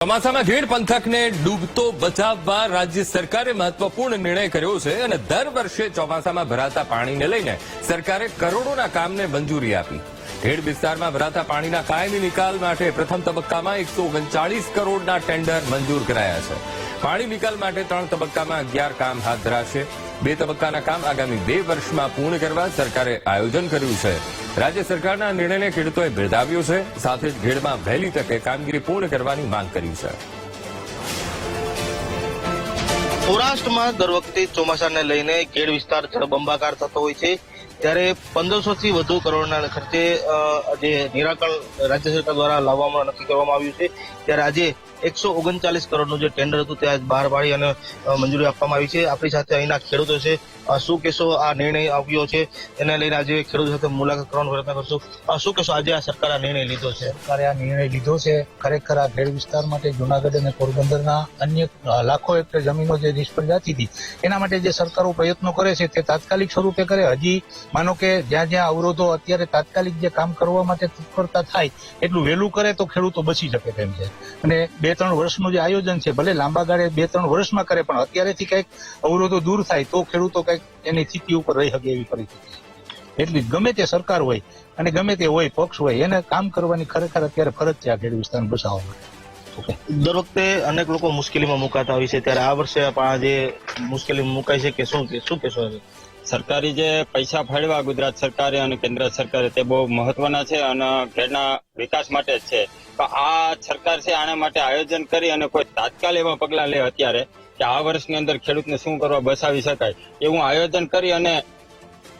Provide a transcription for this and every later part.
ચોમાસામાં ગીર પંથકને ડૂબતો બચાવવા રાજ્ય સરકારે મહત્વપૂર્ણ નિર્ણય કર્યો છે અને દર વર્ષે ચોમાસામાં ભરાતા પાણીને લઈને સરકારે કરોડોના કામને મંજૂરી આપી. ઘેડ વિસ્તારમાં ભરાતા પાણીના કાયમી નિકાલ માટે પ્રથમ તબક્કામાં એકસો ઓગણચાળીસ કરોડના ટેન્ડર મંજૂર કરાયા છે. પાણી નિકાલ માટે ત્રણ તબક્કામાં અગિયાર કામ હાથ ધરાશે. બે તબક્કાના કામ આગામી બે વર્ષમાં પૂર્ણ કરવા સરકારે આયોજન કર્યું છે. રાજ્ય સરકારના નિર્ણયને ખેડૂતોએ બિરદાવ્યો છે. સાથે જ ઘેડમાં વહેલી તકે કામગીરી પૂર્ણ કરવાની માંગ કરી છે. સૌરાષ્ટ્રમાં દર વખતે ચોમાસાને લઈને ખેડ વિસ્તાર જળબંબાકાર થતો હોય છે. ત્યારે પંદરસો થી વધુ કરોડના ખર્ચે જે નિરાકરણ રાજ્ય સરકાર દ્વારા લાવવામાં નક્કી કરવામાં આવ્યું છે. ત્યારે આજે એકસો ઓગણચાલીસ કરોડનું જે ટેન્ડર હતું, તે આજ બહાર પાડી અને મંજૂરી આપવામાં આવી છે. આપણી સાથે અહીંના ખેડૂતો છે. શું કહેશો? આ નિર્ણય આવ્યો છે. એને લઈને આજે ખેડૂતો સાથે મુલાકાત કરવાનો પ્રયત્ન કરશું. શું કહેશો? આજે આ સરકારે આ નિર્ણય લીધો છે. સરકારે આ નિર્ણય લીધો છે. ખરેખર આ ખેડ વિસ્તાર માટે જુનાગઢ અને પોરબંદરના અન્ય લાખો હેક્ટર જમીનો જે નિષ્ફળ જતી હતી, એના માટે જે સરકારો પ્રયત્નો કરે છે, તે તાત્કાલિક સ્વરૂપે કરે. હજી માનો કે જ્યાં જ્યાં અવરોધો અત્યારે તાત્કાલિક જે કામ કરવા માટે તત્પરતા થાય, એટલું વહેલું કરે તો ખેડૂતો બચી શકે તેમ છે. અને બે ત્રણ વર્ષનું જે આયોજન છે, ભલે લાંબા ગાળે બે ત્રણ વર્ષમાં કરે, પણ અત્યારેથી કંઈક અવરોધો દૂર થાય, તો ખેડૂતો કંઈક એની સ્થિતિ ઉપર રહી શકે એવી પરિસ્થિતિ. એટલી ગમે તે સરકાર હોય અને ગમે તે હોય, પક્ષ હોય, એને કામ કરવાની ખરેખર અત્યારે ફરજ છે આ ખેડ વિસ્તારને બચાવવા માટે દર વખતે અનેક લોકો મુશ્કેલીમાં મુકાતા હોય છે, ત્યારે આ વર્ષે પણ જે મુશ્કેલીમાં મુકાય છે કે શું કે શું કહેશો? સરકારી જે પૈસા ફાળવા ગુજરાત સરકારે અને કેન્દ્ર સરકારે તે બહુ મહત્વના છે અને ખેડના વિકાસ માટે જ છે. તો આ સરકાર છે આના માટે આયોજન કરી અને કોઈ તાત્કાલ એવા પગલા લે અત્યારે કે આ વર્ષની અંદર ખેડૂતને શું કરવા બસાવી શકાય એવું આયોજન કરી અને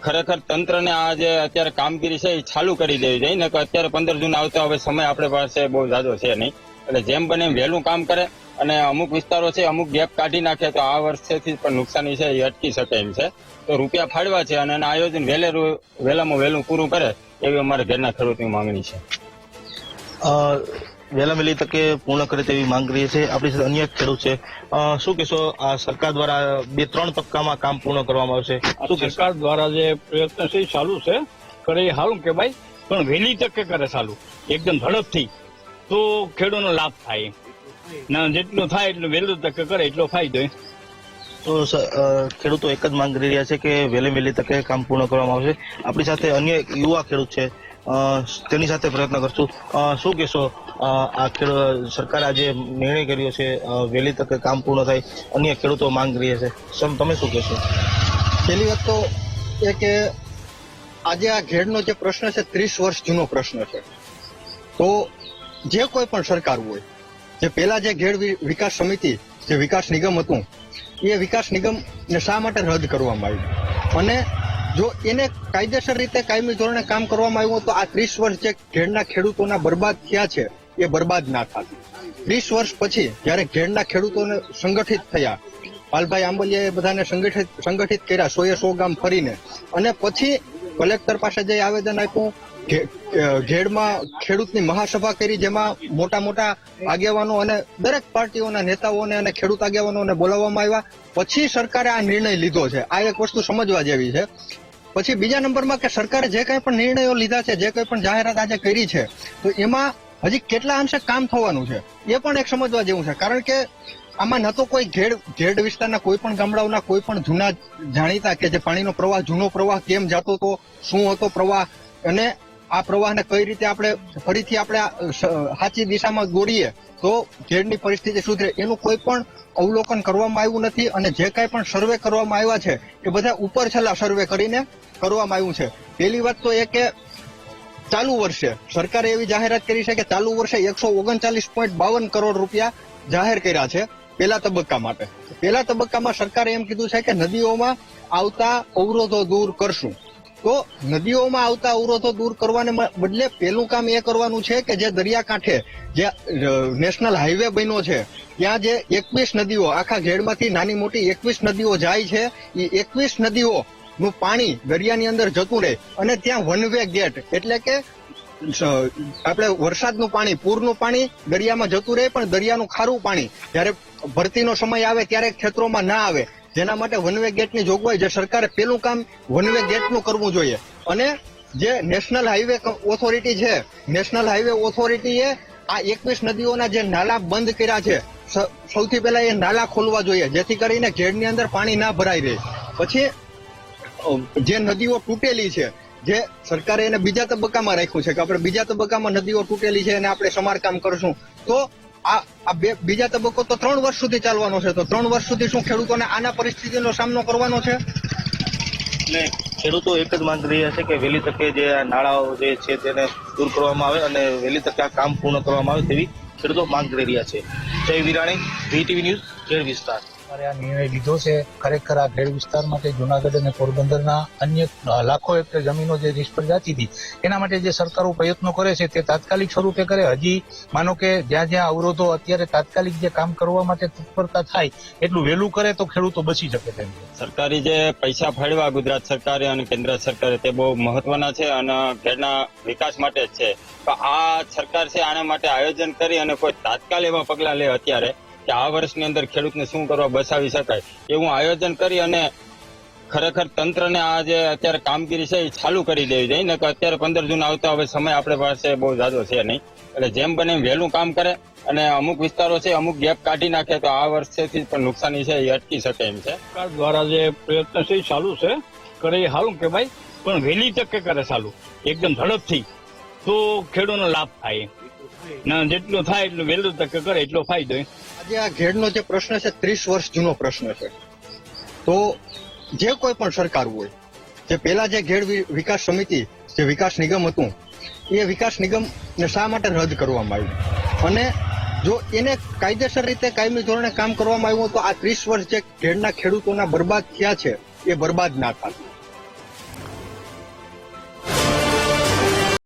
ખરેખર તંત્રને આ જે અત્યારે કામગીરી છે એ ચાલુ કરી દેવી જોઈએ. ને કે અત્યારે પંદર જૂન આવતા હવે સમય આપણી પાસે બહુ ઝાઝો છે નહીં. એટલે જેમ બને એમ વહેલું કામ કરે અને અમુક વિસ્તારો છે, અમુક ગેપ કાઢી નાખે તો આ વર્ષેથી પણ નુકસાની છે, એ અટકી શકે એમ છે. તો રૂપિયા ફાળવા છે અને આયોજન વહેલે વહેલામાં વહેલું પૂરું કરે, એવી અમારા ઘરના ખેડૂતની માંગણી છે. વહેલા વહેલી તકે પૂર્ણ કરે તેવી માંગ કરીએ છીએ. આપણી સાથે અન્ય ખેડૂત છે. શું કહેશો? આ સરકાર દ્વારા બે ત્રણ તબક્કામાં કામ પૂર્ણ કરવામાં આવશે. શું સરકાર દ્વારા જે પ્રયત્ન છે ચાલુ છે કરે એ સારું કહેવાય પણ વહેલી તકે કરે ચાલુ. એકદમ ઝડપથી. તો ખેડૂતનો લાભ થાય. ના જેટલું થાય એટલું વહેલું તકે કરે એટલો ફાયદો તો ખેડૂતો એક જ માંગ કરી રહ્યા છે કે વહેલી વહેલી તકે કામ પૂર્ણ કરવામાં આવશે. આપણી સાથે અન્ય યુવા ખેડૂત છે. તેની સાથે પ્રયત્ન કરશું. શું કહેશો? આ ખેડૂત, સરકારે આજે નિર્ણય કર્યો છે વહેલી તકે કામ પૂર્ણ થાય, અન્ય ખેડૂતો માંગ કરી છે તમે શું કહેશો? પહેલી વાત તો એ કે આજે આ ઘેડનો જે પ્રશ્ન છે, ત્રીસ વર્ષ જૂનો પ્રશ્ન છે. તો જે કોઈ પણ સરકાર હોય, જે પહેલા જે ઘેડ વિકાસ સમિતિ, જે વિકાસ નિગમ હતું, એ વિકાસ નિગમને શા માટે રદ કરવામાં આવ્યું અને જો એને કાયદેસર રીતે કાયમી ધોરણે કામ કરવામાં આવ્યું તો આ ત્રીસ વર્ષ જે ઘેડના ખેડૂતોના બરબાદ થયા છે, એ બરબાદ ના થાય. ત્રીસ વર્ષ પછી જ્યારે ઘેડના ખેડૂતોને સંગઠિત થયા, પાલભાઈ આંબલિયાએ બધાને સંગઠિત સંગઠિત કર્યા સો એ સો ગામ ફરીને. અને પછી કલેક્ટર પાસે જે આવેદન આપ્યું. ઘેડમાં ખેડૂતની મહાસભા કરી, જેમાં મોટા મોટા આગેવાનો અને દરેક પાર્ટીઓના નેતાઓને અને ખેડૂત આગેવાનોને બોલાવવામાં આવ્યા. પછી સરકારે આ નિર્ણય લીધો છે. આ એક વસ્તુ સમજવા જેવી છે. પછી બીજા નંબરમાં કે સરકારે જે કંઈ પણ નિર્ણયો લીધા છે, જે કંઈ પણ જાહેરાત આજે કરી છે, તો એમાં હજી કેટલા અંશે કામ થવાનું છે, એ પણ એક સમજવા જેવું છે. કારણ કે આમાં ન તો કોઈ ઘેડ ઘેડ વિસ્તારના કોઈ પણ ગામડાઓના કોઈ પણ જૂના જાણીતા કે જે પાણીનો પ્રવાહ, જૂનો પ્રવાહ કેમ જતો હતો, શું હતો પ્રવાહ અને આ પ્રવાહને કઈ રીતે આપણે ફરીથી આપણે સાચી દિશામાં દોડીએ, તો ઘેડની પરિસ્થિતિ સુધરે. એનું કોઈ પણ અવલોકન કરવામાં આવ્યું નથી અને જે કાંઈ પણ સર્વે કરવામાં આવ્યા છે, એ બધા ઉપર છેલ્લા સર્વે કરીને કરવામાં આવ્યું છે. પહેલી વાત તો એ કે ચાલુ વર્ષે સરકારે એવી જાહેરાત કરી છે કે ચાલુ વર્ષે એકસો ઓગણચાલીસ પોઈન્ટ બાવન કરોડ રૂપિયા જાહેર કર્યા છે. પહેલા તબક્કા માટે. પહેલા તબક્કામાં સરકારે એમ કીધું છે કે નદીઓમાં આવતા અવરોધો દૂર કરશું. તો નદીઓમાં આવતા અવરોધો દૂર કરવાને બદલે પહેલું કામ એ કરવાનું છે કે જે દરિયાકાંઠે જે નેશનલ હાઈવે બન્યો છે, ત્યાં જે એકવીસ નદીઓ, આખા ઘેડમાંથી નાની મોટી એકવીસ નદીઓ જાય છે એ એકવીસ નદીઓ નું પાણી દરિયાની અંદર જતું રહે અને ત્યાં વન વે ગેટ, એટલે કે આપણે વરસાદનું પાણી, પૂરનું પાણી દરિયામાં જતું રહે, પણ દરિયાનું ખારું પાણી, જ્યારે ભરતીનો સમય આવે ત્યારે ખેતરોમાં ના આવે. જેના માટે વનવે ગેટની જોગવાઈ, જે સરકારે પેલું કામ વનવે ગેટનું કરવું જોઈએ. અને જે નેશનલ હાઈવે ઓથોરિટી છે, નેશનલ હાઈવે ઓથોરિટીએ આ એકવીસ નદીઓના જે નાલા બંધ કર્યા છે સૌથી પહેલા એ નાલા ખોલવા જોઈએ, જેથી કરીને ઘેડની અંદર પાણી ના ભરાઈ રહે. પછી જે નદીઓ તૂટેલી છે જે સરકારે એને બીજા તબક્કામાં રાખ્યું છે કે આપણે બીજા તબક્કામાં નદીઓ તૂટેલી છે અને આપણે સમારકામ કરશું. તો આ આ બે, બીજા તબક્કો તો ત્રણ વર્ષ સુધી ચાલવાનો છે. તો ત્રણ વર્ષ સુધી શું ખેડૂતોને આના પરિસ્થિતિનો સામનો કરવાનો છે? એટલે ખેડૂતો એક જ માંગ રહ્યા છે કે વહેલી તકે જે આ નાળાઓ જે છે તેને દૂર કરવામાં આવે અને વહેલી તકે આ કામ પૂર્ણ કરવામાં આવે તેવી ખેડૂતો માંગ કરી રહ્યા છે. જય વિરાણી વીટીવી ન્યૂઝ ખેડ વિસ્તાર. સરકારે આ નિર્ણય લીધો છે. ખરેખર આ ખેડ વિસ્તાર માટે જુનાગઢ અને પોરબંદરના અન્ય લાખો હેક્ટર જમીનો જે નિષ્ફળ જાતી હતી, એના માટે જે સરકારો પ્રયત્નો કરે છે તે તાત્કાલિક સ્વરૂપે કરે. હજી માનો કે જ્યાં જ્યાં અવરોધો અત્યારે તાત્કાલિક જે કામ કરવા માટે તત્પરતા થાય એટલું વહેલું કરે તો ખેડૂતો બચી શકે તેમ. સરકારી જે પૈસા ફાળવા ગુજરાત સરકારે અને કેન્દ્ર સરકારે તે બહુ મહત્વના છે અને ખેડના વિકાસ માટે જ છે. તો આ સરકાર છે આના માટે આયોજન કરી અને કોઈ તાત્કાલિક એવા પગલા લે અત્યારે કે આ વર્ષની અંદર ખેડૂતને શું કરવા બચાવી શકાય એવું આયોજન કરી અને ખરેખર તંત્રને આ જે અત્યારે કામગીરી છે એ ચાલુ કરી દેવી જોઈએ. ને કે અત્યારે પંદર જૂન આવતા હવે સમય આપણે પાસે બહુ જાજો છે નહીં. એટલે જેમ બને એમ વહેલું કામ કરે અને અમુક વિસ્તારો છે અમુક ગેપ કાઢી નાખે તો આ વર્ષેથી પણ નુકસાની છે એ અટકી શકે એમ છે. સરકાર દ્વારા જે પ્રયત્ન છે એ ચાલુ છે. કરે એ સારું કહેવાય, પણ વહેલી તકે કરે ચાલુ. એકદમ ઝડપથી. તો ખેડૂતનો લાભ થાય. જેટલું થાય એટલું વહેલું તકે કરે, એટલો ફાયદો આજે આ ઘેડનો જે પ્રશ્ન છે, ત્રીસ વર્ષ જૂનો પ્રશ્ન છે. તો જે કોઈ પણ સરકાર હોય, જે પેલા જે ઘેડ વિકાસ સમિતિ, જે વિકાસ નિગમ હતું, એ વિકાસ નિગમ ને શા માટે રદ કરવામાં આવ્યું અને જો એને કાયદેસર રીતે કાયમી ધોરણે કામ કરવામાં આવ્યું તો આ ત્રીસ વર્ષ જે ઘેડના ખેડૂતોના બરબાદ થયા છે, એ બરબાદ ના થાય.